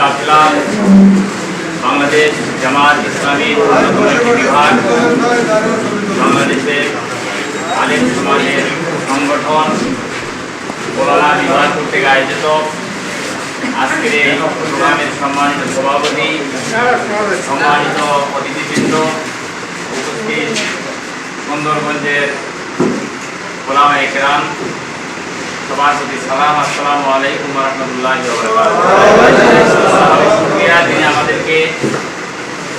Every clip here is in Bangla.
কাফেলা বাংলাদেশ জামাত ইসলামী অন্যতম একটি বিভাগ বাংলাদেশের আলেম সমাজের সংগঠন ওলামা বিভাগ কর্তৃক আয়োজিত। আজকের এই প্রোগ্রামের সম্মানিত সভাপতি, সম্মানিত অতিথিবৃন্দ উপস্থিত। সুন্দরগঞ্জের ওলামা একরাম সবার সালাম, আসসালামু আলাইকুম রহমতুল্লাহ শুক্রিয়া তিনি আমাদেরকে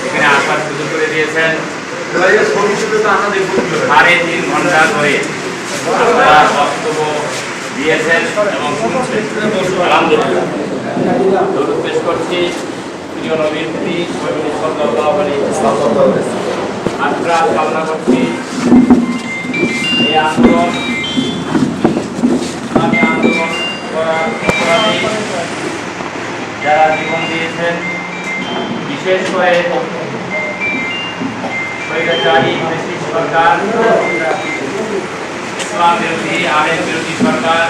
এখানে আসার সুযোগ করে দিয়েছেন সাড়ে তিন ঘণ্টা ধরে আপনারা বক্তব্য দিয়েছেন এবং শুনছেন। পেশ করছি প্রিয় নবীর প্রতি কামনা করছি। বিশেষ করে স্বৈরাচারী ব্রিটিশ সরকার ইসলাম বিরোধী আইন বিরোধী সরকার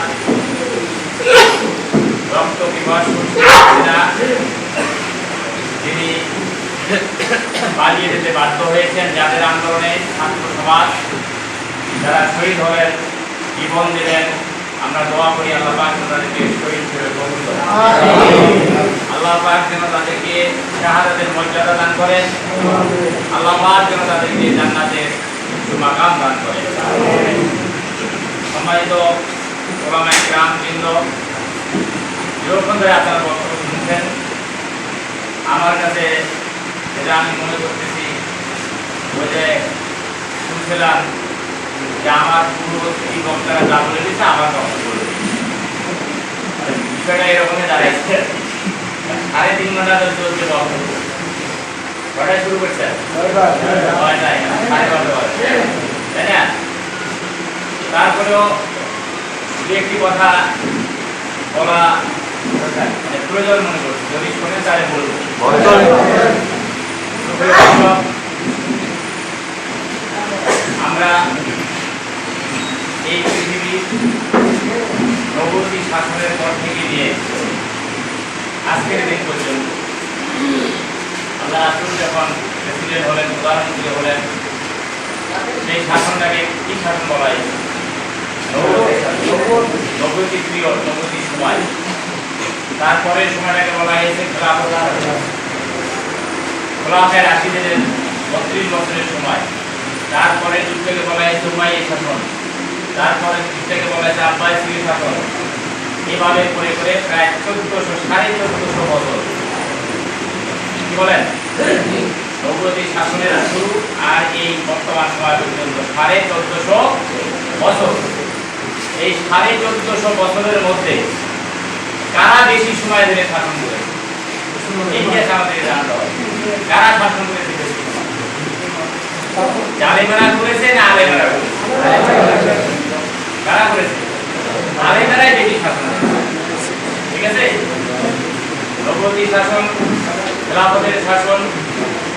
রক্ত বিভাস যিনি পালিয়ে যেতে বাধ্য হয়েছেন যাদের আন্দোলনে ছাত্র সমাজ যারা শহীদ হলেন জীবন দিলেন আমরা দোয়া করি আল্লাহ পাক তাদেরকে শহীদ কবুল করেন আল্লাহ পাক যেন তাদেরকে শাহাদাতের মর্যাদা দান করেন আল্লাহ পাক যেন তাদেরকে জান্নাতের উচ্চ মাকাম দান করেন সম্মানিত ওলামায়ে গ্রাম বৃন্দ দীর্ঘক্ষণ ধরে আপনারা বক্তব্য শুনছেন। আমার কাছে যেটা আমি মনে করতেছি, ওই যে শুনছিলাম যে আমার পূর্ববর্তী বক্তারা যা বলে দিচ্ছে আমার বক্তব্য বলে দিচ্ছে। বিষয়টা এরকমই দাঁড়াইছে। সাড়ে তিন ঘণ্টা ধরে চলছে বক্তব্য কটায় শুরু করছে। তাই না? তারপরেও দু একটি কথা বলা মানে প্রয়োজন মনে করছি। যদি শোনেন তাহলে বলব আমরা এই পৃথিবীর নবতী শাসনের পর থেকে নিয়ে আজকের দিন পর্যন্ত। আল্লাহ রাসুল যখন প্রেসিডেন্ট হলেন প্রধানমন্ত্রী হলেন, সেই শাসনটাকে কি শাসন বলা হয়? নবতী পিরিয়ড নবতী সময়। তারপরে সময়টাকে বলা হয়েছে খোলাফে রাশিদের বত্রিশ বছরের সময়। তারপরে যুগটাকে বলা হয়েছে উমাই শাসন। তারপরে যুগটাকে বলা হয়েছে আব্বাসী শাসন এভাবে করে করে প্রায় চোদ্দশো, সাড়ে চোদ্দশো বছর। কি বলেন? নবরতি শাসনের শুরু আর এই বর্তমান সময় পর্যন্ত সাড়ে চোদ্দশো বছর। এই সাড়ে চোদ্দশো বছরের মধ্যে কারা বেশি সময় ধরে শাসন করেছে? ইতিহাস আমাদের জানতে হবে কারা শাসন করেছে বেশি জালেমেরা করেছে না আলেমেরা করেছে? কারা করেছে? আলেমেরাই বেশি শাসন ঠিক আছে? নবতী শাসন খেলাফতের শাসন,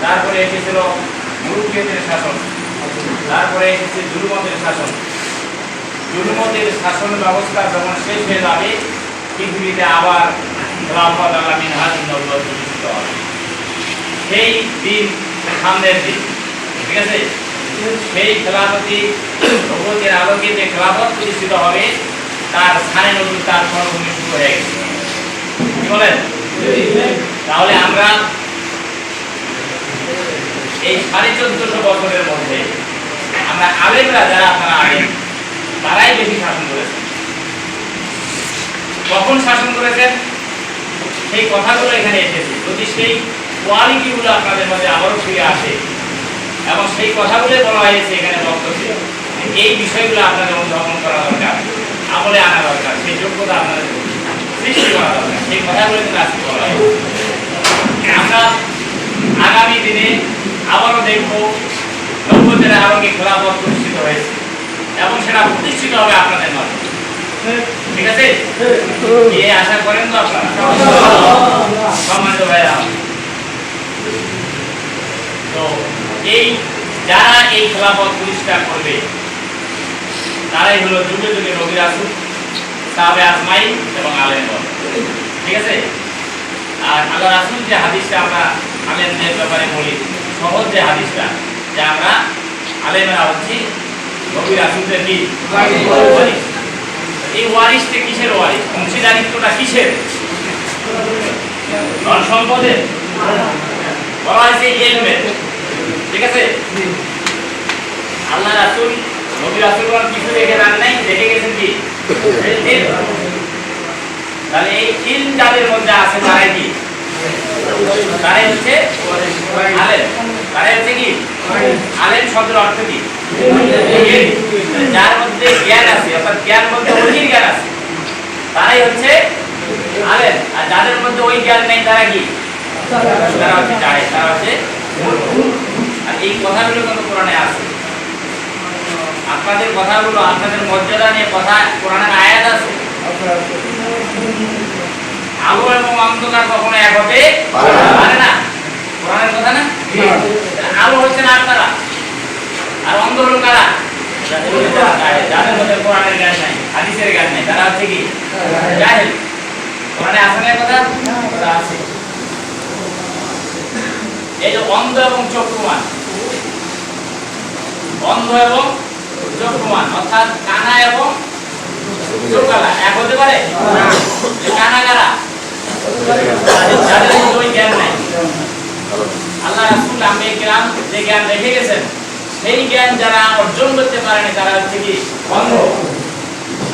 তারপরে এসেছিল মুরুকিয়তের শাসন, তারপরে এসেছে জুলুমতের শাসন। জুলুমতের শাসন ব্যবস্থা যখন শেষ হয়ে যাবে, পৃথিবীতে আবার খেলাফত আলামিন হাজির নবুয়ত প্রতিষ্ঠিত হবে। সেই দিন সামনের দিন, ঠিক আছে? সেই খেলাফতি নবুয়তের আলোকে যে খেলাফত প্রতিষ্ঠিত হবে, তার স্থানে নতুন তার সর্বভূমি শুরু হয়ে গেছে। কি বলেন? তাহলে আমরা এই সাড়ে চোদ্দশো বছরের মধ্যে আমরা আলেমরা যারা আপনারা আলেম, তারাই বেশি শাসন করেছেন। কখন শাসন করেছেন? সেই কথাগুলো এখানে এসেছে। যদি সেই কোয়ালিটিগুলো আপনাদের মধ্যে আবারও ফিরে আসে, এবং সেই কথাগুলো বলা হয়েছে এখানে বক্তব্যে এই বিষয়গুলো আপনাদের অনুধাবন করা দরকার, আমলে আনা দরকার, সেই যোগ্যতা আপনাদের সৃষ্টি করা দরকার, সেই কথাগুলো কিন্তু আজকে বলা আমরা আগামী দিনে আবারও দেখব নব্বইদের আলোকে খেলাফত প্রতিষ্ঠিত হয়েছে এবং সেটা প্রতিষ্ঠিত হবে আপনাদের মাধ্যমে ঠিক আছে? এ আশা করেন তো আপনারা? সম্মানিত তো এই, যারা এই খেলাফত প্রতিষ্ঠা করবে তারাই হলো যুগে যুগে নবীর আসুন সাহাবে আজমাই এবং আলেম ঠিক আছে? আর আল্লাহ রাসুল যে হাদিসটা আমরা আলেমদের ব্যাপারে বলি, সহজ যে হাদিসটা, যে আমরা আলেমেরা হচ্ছি নবী রাসুলদের কি। এই ওয়ারিসটা কিসের ওয়ারিস অংশীদারিত্বটা কিসের? ধন সম্পদের? বলা হয়েছে ঠিক আছে? আল্লাহ রাসুল নবী রাসুলগণ কিছু রেখে দেন নাই রেখে গেছেন কি? তাহলে এই ইলম যাদের মধ্যে আছে, তারাই কি? তারাই হচ্ছে আলেম। তারাই হচ্ছে কি? আলেম শব্দের অর্থ কি? যার মধ্যে জ্ঞান আছে, অর্থাৎ জ্ঞান মধ্যে অধিক জ্ঞান আছে, তারাই হচ্ছে আলেম। আর যাদের মধ্যে ওই জ্ঞান নেই, তারা কি? তারা হচ্ছে তারা হচ্ছে আর এই কথাগুলো কিন্তু কোরআনে আছে আপনাদের কথাগুলো আপনাদের মর্যাদা নিয়ে কথা কোরআনের আয়াত আছে। আলো এবং অন্ধকার কখনো এক হতে পারে না। কোরআনের কথা না? আলো হচ্ছে না আপনারা আর অন্ধ হলো কারা? যাদের মধ্যে কোরআনের জ্ঞান নাই হাদিসের জ্ঞান নাই তারা হচ্ছে কি? জাহেল। কোরআনে আছে না কথা? কথা আছে। এই যে অন্ধ এবং চক্ষুমান। অন্ধ এবং সেই জ্ঞান যারা অর্জন করতে পারেনি, তারা হচ্ছে কি? অন্ধ।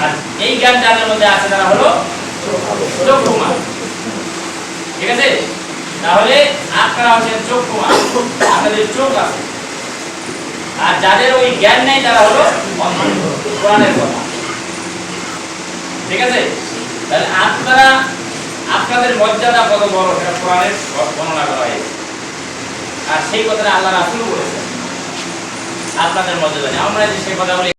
আর এই জ্ঞান যাদের মধ্যে আছে, তারা হলো চক্ষুমান ঠিক আছে? তাহলে আপনারা হচ্ছেন চক্ষুমান আপনাদের চোখ আছে। আর যাদের ওই জ্ঞান নেই, তারা হলো কোরআনের কথা। ঠিক আছে? তাহলে আপনারা, আপনাদের মর্যাদা কত বড়, সেটা কোরআনের বর্ণনা করা হয়েছে। আর সেই কথাটা আল্লাহ রাসুল বলেছেন। আপনাদের মর্যাদা নেই। আমরা যে সেই কথা বলি